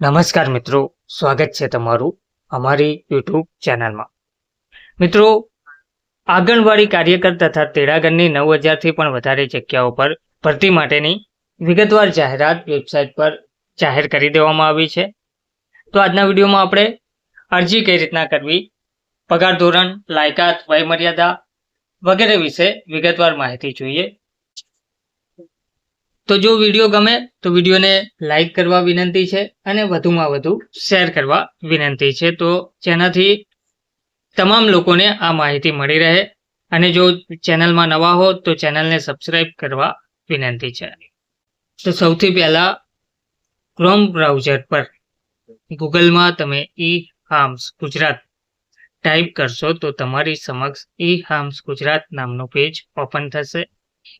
નમસ્કાર મિત્રો, સ્વાગત છે તમારું અમારી યુટ્યુબ ચેનલમાં. મિત્રો, આંગણવાડી કાર્યકર તથા તેડાગરની નવ હજારથી પણ વધારે જગ્યાઓ પર ભરતી માટેની વિગતવાર જાહેરાત વેબસાઇટ પર જાહેર કરી દેવામાં આવી છે. તો આજના વિડીયોમાં આપણે અરજી કઈ રીતના કરવી, પગાર ધોરણ, લાયકાત, વયમર્યાદા વગેરે વિશે વિગતવાર માહિતી જોઈએ. તો જો વીડિયો ગમે તો વિડીયોને લાઈક કરવા વિનંતી છે અને વધુમાં વધુ શેર કરવા વિનંતી છે. તો જેનાથી તમામ લોકોને આ માહિતી મળી રહે અને જો ચેનલમાં નવા હો તો ચેનલને સબસ્ક્રાઇબ કરવા વિનંતી છે. તો સૌથી પહેલાં ક્રોમ બ્રાઉઝર પર ગૂગલમાં તમે ઈ હાર્મ્સ ગુજરાત ટાઈપ કરશો તો તમારી સમક્ષ ઈ હાર્મ્સ ગુજરાત નામનું પેજ ઓપન થશે.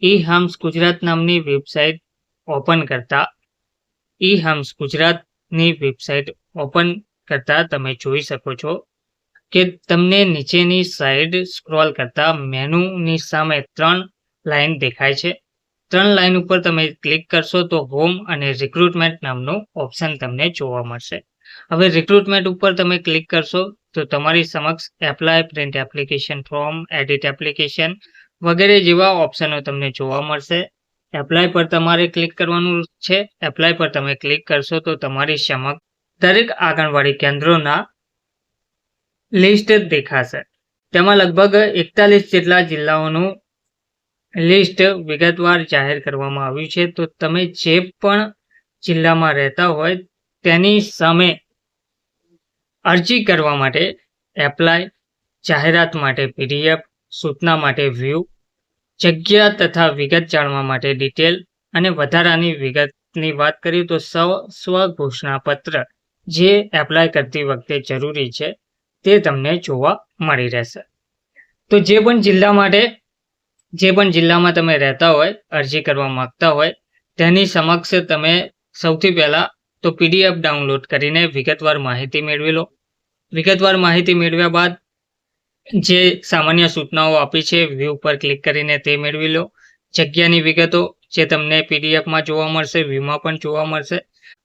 ઈ હમ્સ ગુજરાત નામની વેબસાઇટ ઓપન કરતા. ઈ હમ્સ ગુજરાતની વેબસાઇટ ઓપન કરતા તમે જોઈ શકો છો કે તમને નીચેની સાઈડ સ્ક્રોલ કરતા મેનુની સામે ત્રણ લાઇન દેખાય છે. ત્રણ લાઇન ઉપર તમે ક્લિક કરશો તો હોમ અને રિક્રુટમેન્ટ નામનું ઓપ્શન તમને જોવા મળશે. હવે રિક્રુટમેન્ટ ઉપર તમે ક્લિક કરશો તો તમારી સમક્ષ apply print application, form, edit application વગેરે જેવા ઓપ્શનો તમને જોવા મળશે. એપ્લાય પર તમારે ક્લિક કરવાનું છે. એપ્લાય પર તમે ક્લિક કરશો તો તમારી સમક્ષ દરેક આંગણવાડી કેન્દ્રોના લિસ્ટ દેખાશે. તેમાં લગભગ એકતાલીસ જેટલા જિલ્લાઓનું લિસ્ટ વિગતવાર જાહેર કરવામાં આવ્યું છે. તો તમે જે પણ જિલ્લામાં રહેતા હોય તેની સામે અરજી કરવા માટે એપ્લાય જાહેરાત માટે પીડીએફ સૂચના માટે વ્યૂ જગ્યા તથા વિગત જાણવા માટે ડિટેલ અને વધારાની વિગતની વાત કરીએ તો સ્વ, સ્વઘોષણા પત્ર જે એપ્લાય કરતી વખતે જરૂરી છે તે તમને જોવા મળી રહેશે. તો જે પણ જિલ્લા માટે, જે પણ જિલ્લામાં તમે રહેતા હોય, અરજી કરવા માંગતા હોય, તેની સમક્ષ તમે સૌથી પહેલાં તો પીડીએફ ડાઉનલોડ કરીને વિગતવાર માહિતી મેળવી લો. વિગતવાર માહિતી મેળવ્યા બાદ જે સામાન્ય સૂચનાઓ આપી છે વ્યૂ પર ક્લિક કરીને તે મેળવી લો. જગ્યાની વિગતો જે તમને પીડીએફમાં જોવા મળશે વ્યૂમાં પણ જોવા મળશે.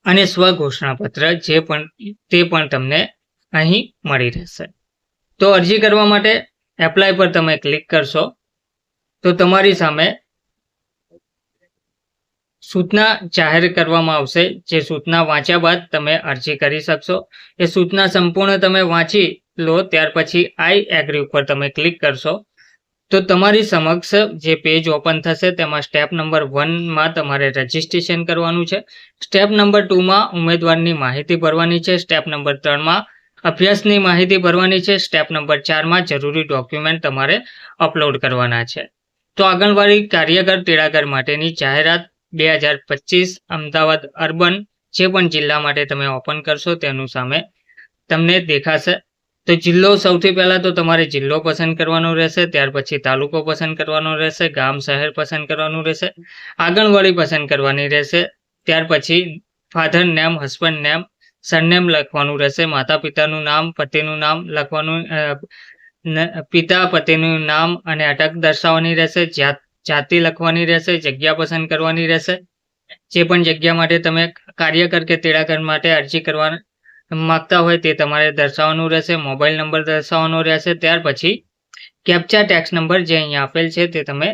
અને સ્વઘોષણા પત્ર જે પણ, તે પણ તમને અહીં મળી રહેશે. તો અરજી કરવા માટે એપ્લાય પર તમે ક્લિક કરશો. તો તમારી સામે સૂચના જાહેર કરવામાં આવશે. જે સૂચના વાંચ્યા બાદ તમે અરજી કરી શકશો. એ સૂચના સંપૂર્ણ તમે વાંચી લો, ત્યાર પછી આઈ એગ્રી ઉપર તમે ક્લિક કરશો. તો તમારી સમક્ષ જે પેજ ઓપન થશે, તેમાં સ્ટેપ નંબર વનમાં તમારે રજિસ્ટ્રેશન કરવાનું છે. સ્ટેપ નંબર ટુમાં ઉમેદવારની માહિતી ભરવાની છે. સ્ટેપ નંબર ત્રણમાં અભ્યાસની માહિતી ભરવાની છે. સ્ટેપ નંબર ચારમાં જરૂરી ડોક્યુમેન્ટ તમારે અપલોડ કરવાના છે. તો આંગણવાડી કાર્યકર તેડાગર માટેની જાહેરાત બે હજાર પચીસ અમદાવાદ અર્બન જે પણ જિલ્લા માટે તમે ઓપન કરશો, તેનું સામે તમને દેખાશે. તો જિલ્લો સૌથી પહેલાં તો તમારે જિલ્લો પસંદ કરવાનો રહેશે, ત્યાર પછી તાલુકો પસંદ કરવાનો રહેશે, ગામ, શહેર પસંદ કરવાનું રહેશે, આંગણવાડી પસંદ કરવાની રહેશે, ત્યાર પછી father name, husband name, surname લખવાનું રહેશે, માતા પિતાનું નામ, પતિનું નામ લખવાનું પિતા, પતિનું નામ અને અટક દર્શાવવાની રહેશે, જાત લખવાની રહેશે, જગ્યા પસંદ કરવાની રહેશે, જે પણ જગ્યા માટે તમે કાર્યકર કે તેડાગર માટે અરજી કરવા માંગતા હોય તે તમારે દર્શાવવાનું રહેશે, મોબાઈલ નંબર દર્શાવવાનો રહેશે. ત્યાર પછી કેપ્ચા ટેક્સ નંબર જે અહીંયા આપેલ છે તે તમે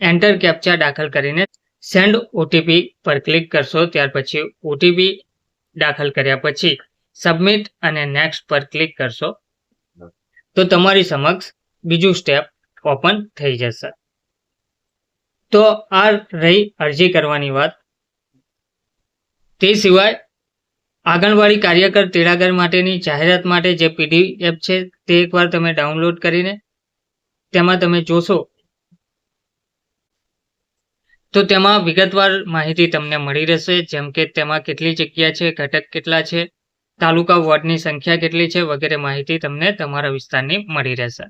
એન્ટર કેપ્ચા દાખલ કરીને સેન્ડ ઓટીપી પર ક્લિક કરશો. ત્યાર પછી ઓટીપી દાખલ કર્યા પછી સબમિટ અને નેક્સ્ટ પર ક્લિક કરશો. તો તમારી સમક્ષ બીજું સ્ટેપ ઓપન થઈ જશે. તો આ રહી અરજી કરવાની વાત. તે સિવાય આંગણવાડી કાર્યકર તેડાગર માટેની જાહેરાત માટે જે પીડીએફ છે તે એકવાર તમે ડાઉનલોડ કરીને તેમાં તમે જોશો. તો તેમાં વિગતવાર માહિતી તમને મળી રહેશે, જેમ કે તેમાં કેટલી જગ્યા છે, ઘટક કેટલા છે, તાલુકા વોર્ડની સંખ્યા કેટલી છે વગેરે માહિતી તમને તમારા વિસ્તારની મળી રહેશે.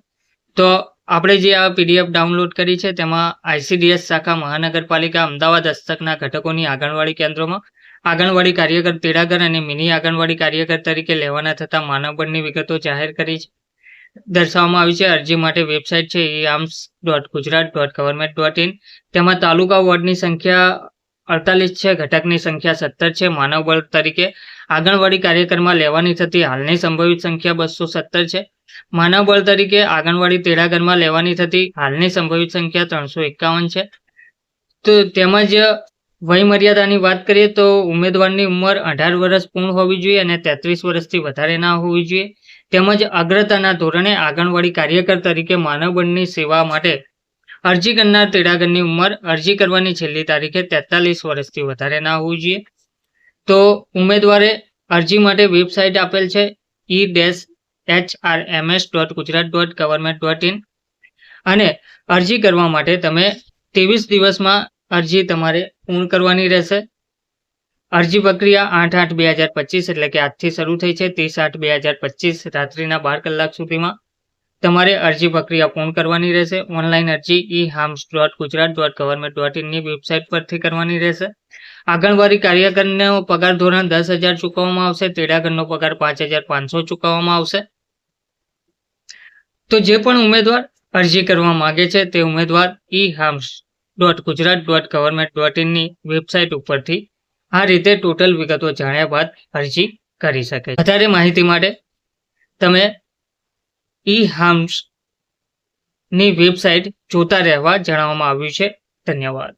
તો આપણે જે આ પીડીએફ ડાઉનલોડ કરી છે તેમાં આઈસીડીએસ શાખા મહાનગરપાલિકા અમદાવાદ હસ્તકના ઘટકોની આંગણવાડી કેન્દ્રોમાં આંગણવાડી કાર્યકર તેડાગર અને મિની આંગણવાડી કાર્યકર તરીકે લેવાના થતા માનવબળની વિગતો જાહેર કરી છે. દર્શાવવામાં આવી છે, અરજી માટે વેબસાઇટ છે arms dot Gujarat dot government dot in તેમાં તાલુકા વોર્ડની સંખ્યા અડતાલીસ છે, ઘટકની સંખ્યા સત્તર છે માનવબળ તરીકે આંગણવાડી કાર્યકરમાં લેવાની થતી હાલની સંભવિત સંખ્યા બસો સત્તર છે. માનવ બળ તરીકે આંગણવાડી તેડાગરમાં લેવાની થતી હાલની સંભવિત સંખ્યા ત્રણસો એકાવન છે. તો તેમજ વય મર્યાદાની વાત કરીએ તો ઉમેદવારની ઉંમર અઢાર વર્ષ પૂર્ણ હોવી જોઈએ અને તેત્રીસ વર્ષથી વધારે ના હોવી જોઈએ. તેમજ અગ્રતાના ધોરણે આંગણવાડી કાર્યકર તરીકે માનવબળની સેવા માટે અરજી કરનાર તેડાગરની ઉંમર અરજી કરવાની છેલ્લી તારીખે તેતાલીસ વર્ષથી વધારે ના હોવી જોઈએ. તો ઉમેદવારે અરજી માટે વેબસાઇટ આપેલ છે E dash H R M S dot Gujarat dot government dot in અને અરજી કરવા માટે તમે ત્રેવીસ દિવસમાં અરજી તમારે પૂર્ણ કરવાની રહેશે. અરજી પ્રક્રિયા આઠ આઠ બે હજાર પચીસ એટલે કે આજથી શરૂ થઈ છે ત્રીસ આઠ બે હજાર પચીસ રાત્રિના બાર કલાક સુધીમાં. તમારે અરજી પ્રક્રિયા પૂર્ણ કરવાની રહેશે. ઓનલાઈન અરજી E arms dot Gujarat dot government dot ઇનની website પરથી કરવાની રહેશે. આંગણવાડી કાર્યકરનો પગાર ધોરણ દસ હજાર ચૂકવવામાં આવશે. તેડાગરનો પગાર પાંચ હજાર પાંચસો ચૂકવવામાં આવશે. તો જે પણ ઉમેદવાર અરજી કરવા માગે છે તે ઉમેદવાર E arms dot Gujarat dot government dot ઇનની website ઉપરથી આ રીતે ટોટલ વિગતો જાણ્યા બાદ અરજી કરી શકે. વધારે માહિતી માટે તમે ઈ હાર્મ્સની વેબસાઇટ જોતા રહેવા જણાવવામાં આવ્યું છે. ધન્યવાદ.